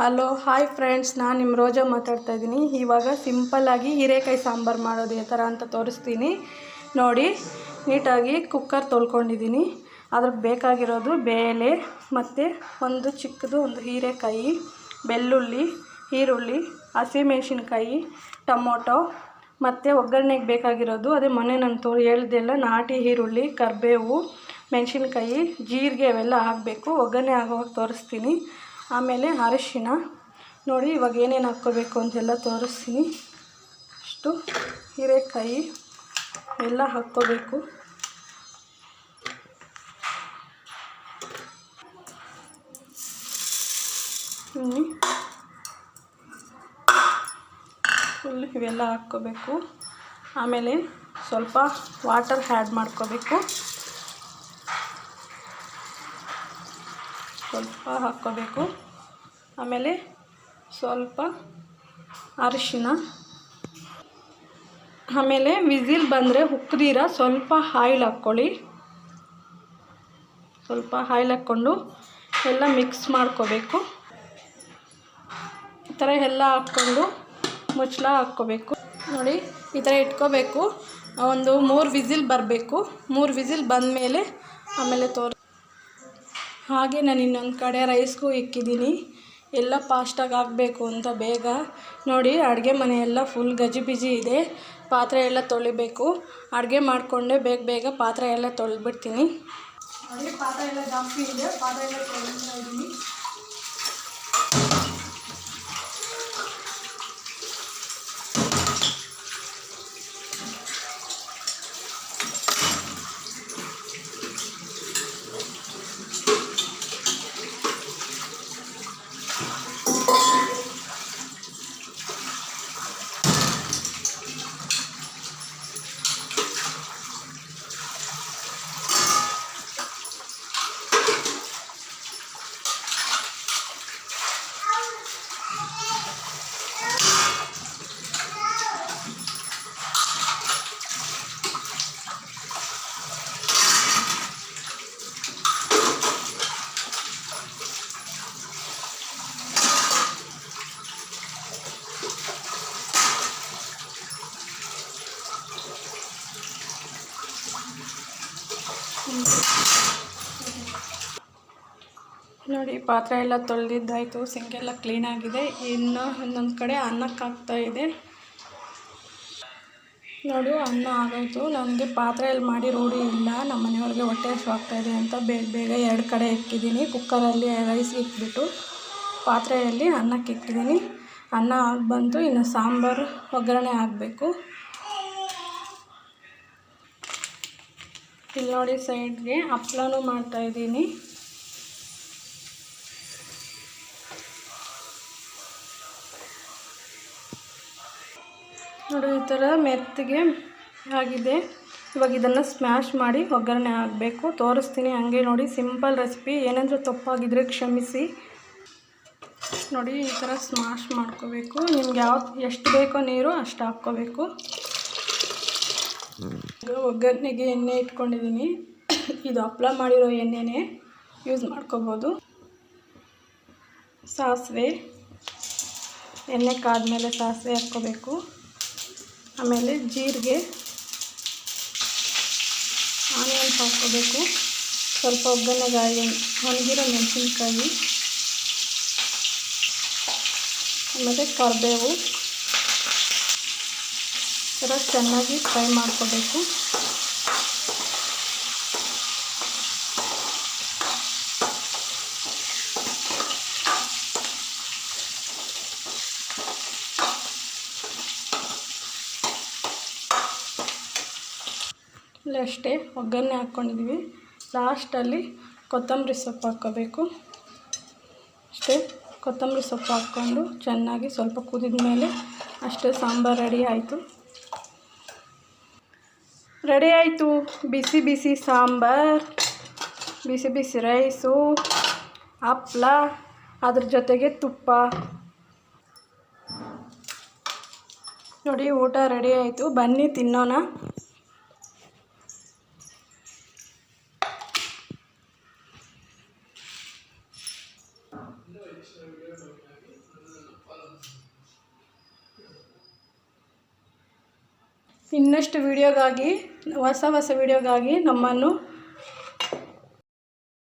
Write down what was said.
Hello, hi friends. ನಾನು ನಿಮ್ಮ ರೋಜಾ ಮಾತಾಡ್ತಾ ಇದ್ದೀನಿ. ಇವಾಗ ಸಿಂಪಲ್ಲಾಗಿ ಹೀರೆಕಾಯಿ ಸಾಂಬಾರು ಮಾಡೋದು ಯಾವ ಥರ ಅಂತ ತೋರಿಸ್ತೀನಿ. ನೋಡಿ, ನೀಟಾಗಿ ಕುಕ್ಕರ್ ತೊಳ್ಕೊಂಡಿದ್ದೀನಿ. ಅದ್ರಿಗೆ ಬೇಕಾಗಿರೋದು ಬೇಳೆ ಮತ್ತು ಒಂದು ಚಿಕ್ಕದು ಒಂದು ಹೀರೆಕಾಯಿ, ಬೆಳ್ಳುಳ್ಳಿ, ಈರುಳ್ಳಿ ಹಸಿಮೆಣ್ಸಿನ್ಕಾಯಿ ಟೊಮೊಟೊ ಮತ್ತು ಒಗ್ಗರಣೆಗೆ ಬೇಕಾಗಿರೋದು ಅದೇ ಮೊನ್ನೆ ನಾನು ತೋ, ಹೇಳ್ದೆಲ್ಲ ನಾಟಿ ಈರುಳ್ಳಿ, ಕರಿಬೇವು, ಮೆಣಸಿನ್ಕಾಯಿ, ಜೀರಿಗೆ ಅವೆಲ್ಲ ಹಾಕಬೇಕು. ಒಗ್ಗರಣೆ ಆಗೋವಾಗ ತೋರಿಸ್ತೀನಿ. ಆಮೇಲೆ ಅರಿಶಿಣ ನೋಡಿ, ಇವಾಗ ಏನೇನು ಹಾಕ್ಕೋಬೇಕು ಅಂತೆಲ್ಲ ತೋರಿಸ್ತೀನಿ. ಅಷ್ಟು ಹೀರೆಕಾಯಿ ಎಲ್ಲ ಹಾಕ್ಕೋಬೇಕು. ಫುಲ್ ಇವೆಲ್ಲ ಹಾಕ್ಕೋಬೇಕು. ಆಮೇಲೆ ಸ್ವಲ್ಪ ವಾಟರ್ ಆ್ಯಡ್ ಮಾಡ್ಕೋಬೇಕು. ಸ್ವಲ್ಪ ಹಾಕ್ಕೋಬೇಕು. ಆಮೇಲೆ ಸ್ವಲ್ಪ ಅರಿಶಿನ ಆಮೇಲೆ ವಿಸಿಲ್ ಬಂದರೆ ಉಕ್ಕದಿರ ಸ್ವಲ್ಪ ಆಯಿಲ್ ಹಾಕ್ಕೊಳ್ಳಿ. ಸ್ವಲ್ಪ ಆಯಿಲ್ ಹಾಕ್ಕೊಂಡು ಎಲ್ಲ ಮಿಕ್ಸ್ ಮಾಡ್ಕೋಬೇಕು. ಈ ಥರ ಎಲ್ಲ ಹಾಕ್ಕೊಂಡು ಮುಚ್ಚಳ ಹಾಕ್ಕೋಬೇಕು. ನೋಡಿ, ಈ ಥರ ಇಟ್ಕೋಬೇಕು. ಒಂದು ಮೂರು ವಿಸಿಲ್ ಬರಬೇಕು. ಮೂರು ವಿಸಿಲ್ ಬಂದಮೇಲೆ ಆಮೇಲೆ ತೋರ್ ಹಾಗೆ ನಾನು ಇನ್ನೊಂದು ಕಡೆ ರೈಸ್ಗೂ ಇಕ್ಕಿದ್ದೀನಿ. ಎಲ್ಲ ಫಾಸ್ಟಾಗಿ ಆಗಬೇಕು ಅಂತ ಬೇಗ. ನೋಡಿ, ಅಡುಗೆ ಮನೆಯೆಲ್ಲ ಫುಲ್ ಗಜಿಬಿಜಿ ಇದೆ. ಪಾತ್ರೆ ಎಲ್ಲ ತೊಳಿಬೇಕು. ಅಡುಗೆ ಮಾಡಿಕೊಂಡೆ ಬೇಗ ಬೇಗ ಪಾತ್ರೆ ಎಲ್ಲ ತೊಳೆದ್ಬಿಡ್ತೀನಿ. ಅಲ್ಲಿ ಪಾತ್ರೆ ಎಲ್ಲ ಜಾಸ್ತಿ ಇದೆ. ಪಾತ್ರೆ ಎಲ್ಲ ತೊಳಿತಾ ನೋಡಿ, ಪಾತ್ರೆ ಎಲ್ಲ ತೊಳೆದಿದ್ದಾಯಿತು. ಸಿಂಕೆಲ್ಲ ಕ್ಲೀನಾಗಿದೆ ಇನ್ನು ಇನ್ನೊಂದು ಕಡೆ ಅನ್ನಕ್ಕೆ ಹಾಕ್ತಾ ಇದೆ. ನೋಡು, ಅನ್ನ ಆಗೋಯ್ತು. ನನಗೆ ಪಾತ್ರೆಯಲ್ಲಿ ಮಾಡಿ ರೂಢಿ ಇಲ್ಲ. ನಮ್ಮ ಮನೆಯವ್ರಿಗೆ ಹೊಟ್ಟೆ ಹಸಿವಾಗ್ತಾಯಿದೆ ಅಂತ ಬೇಗ ಬೇಗ ಎರಡು ಕಡೆ ಇಕ್ಕಿದ್ದೀನಿ. ಕುಕ್ಕರಲ್ಲಿ ರೈಸ್ ಇಕ್ಬಿಟ್ಟು ಪಾತ್ರೆಯಲ್ಲಿ ಅನ್ನಕ್ಕೆ ಇಕ್ಕಿದ್ದೀನಿ. ಅನ್ನ ಆಗಿ ಬಂತು ಇನ್ನು ಸಾಂಬಾರು ಒಗ್ಗರಣೆ ಹಾಕಬೇಕು ಇಲ್ಲಿ ನೋಡಿ ಸೈಡ್ಗೆ ಹಪ್ಳನೂ ಮಾಡ್ತಾಯಿದ್ದೀನಿ ನೋಡಿ, ಈ ಥರ ಮೆತ್ತಗೆ ಆಗಿದೆ. ಇವಾಗ ಇದನ್ನು ಸ್ಮ್ಯಾಶ್ ಮಾಡಿ ಒಗ್ಗರಣೆ ಹಾಕಬೇಕು. ತೋರಿಸ್ತೀನಿ ಹಂಗೆ ನೋಡಿ ಸಿಂಪಲ್ ರೆಸಿಪಿ ಏನಾದರೂ ತಪ್ಪಾಗಿದ್ದರೆ ಕ್ಷಮಿಸಿ. ನೋಡಿ, ಈ ಥರ ಸ್ಮ್ಯಾಶ್ ಮಾಡ್ಕೋಬೇಕು. ನಿಮ್ಗೆ ಯಾವ, ಎಷ್ಟು ಬೇಕೋ ನೀರು ಅಷ್ಟು ಹಾಕ್ಕೋಬೇಕು. ಒಗ್ಗರಣೆಗೆ ಎಣ್ಣೆ ಇಟ್ಕೊಂಡಿದ್ದೀನಿ. ಇದು ಹಪ್ಳ ಮಾಡಿರೋ ಎಣ್ಣೆನೇ ಯೂಸ್ ಮಾಡ್ಕೋಬೋದು. ಸಾಸಿವೆ, ಎಣ್ಣೆ ಕಾದ್ಮೇಲೆ ಸಾಸಿವೆ ಹಾಕ್ಕೋಬೇಕು. ಆಮೇಲೆ ಜೀರಿಗೆ, ಆನಿಯನ್ಸ್ ಹಾಕ್ಕೋಬೇಕು. ಸ್ವಲ್ಪ ಒಗ್ಗರಣೆಗಾಯಿ ಒಣಗಿರೋ ಮೆಣಸಿನ್ಕಾಯಿ, ಆಮೇಲೆ ಕರಿಬೇವು. ಥರ ಚೆನ್ನಾಗಿ ಫ್ರೈ ಮಾಡ್ಕೋಬೇಕು. ಅಷ್ಟೇ ಒಗ್ಗರಣೆ ಹಾಕ್ಕೊಂಡಿದ್ದೀವಿ ಲಾಸ್ಟಲ್ಲಿ ಕೊತ್ತಂಬರಿ ಸೊಪ್ಪು ಹಾಕ್ಕೋಬೇಕು. ಅಷ್ಟೇ ಕೊತ್ತಂಬರಿ ಸೊಪ್ಪು ಹಾಕ್ಕೊಂಡು ಚೆನ್ನಾಗಿ ಸ್ವಲ್ಪ ಕುದಿದ ಮೇಲೆ ಅಷ್ಟೇ ಸಾಂಬಾರು ರೆಡಿ ಆಯಿತು. ರೆಡಿ ಆಯಿತು ಬಿಸಿ ಬಿಸಿ ಸಾಂಬಾರು. ಬಿಸಿ ಬಿಸಿ ರೈಸು ಹಪ್ಪಳ ಅದ್ರ ಜೊತೆಗೆ ತುಪ್ಪ. ನೋಡಿ, ಊಟ ರೆಡಿ ಆಯಿತು. ಬನ್ನಿ ತಿನ್ನೋಣ. ಇನ್ನಷ್ಟು ವೀಡಿಯೋಗಾಗಿ ಹೊಸ ಹೊಸ ವೀಡಿಯೋಗಾಗಿ ನಮ್ಮನ್ನು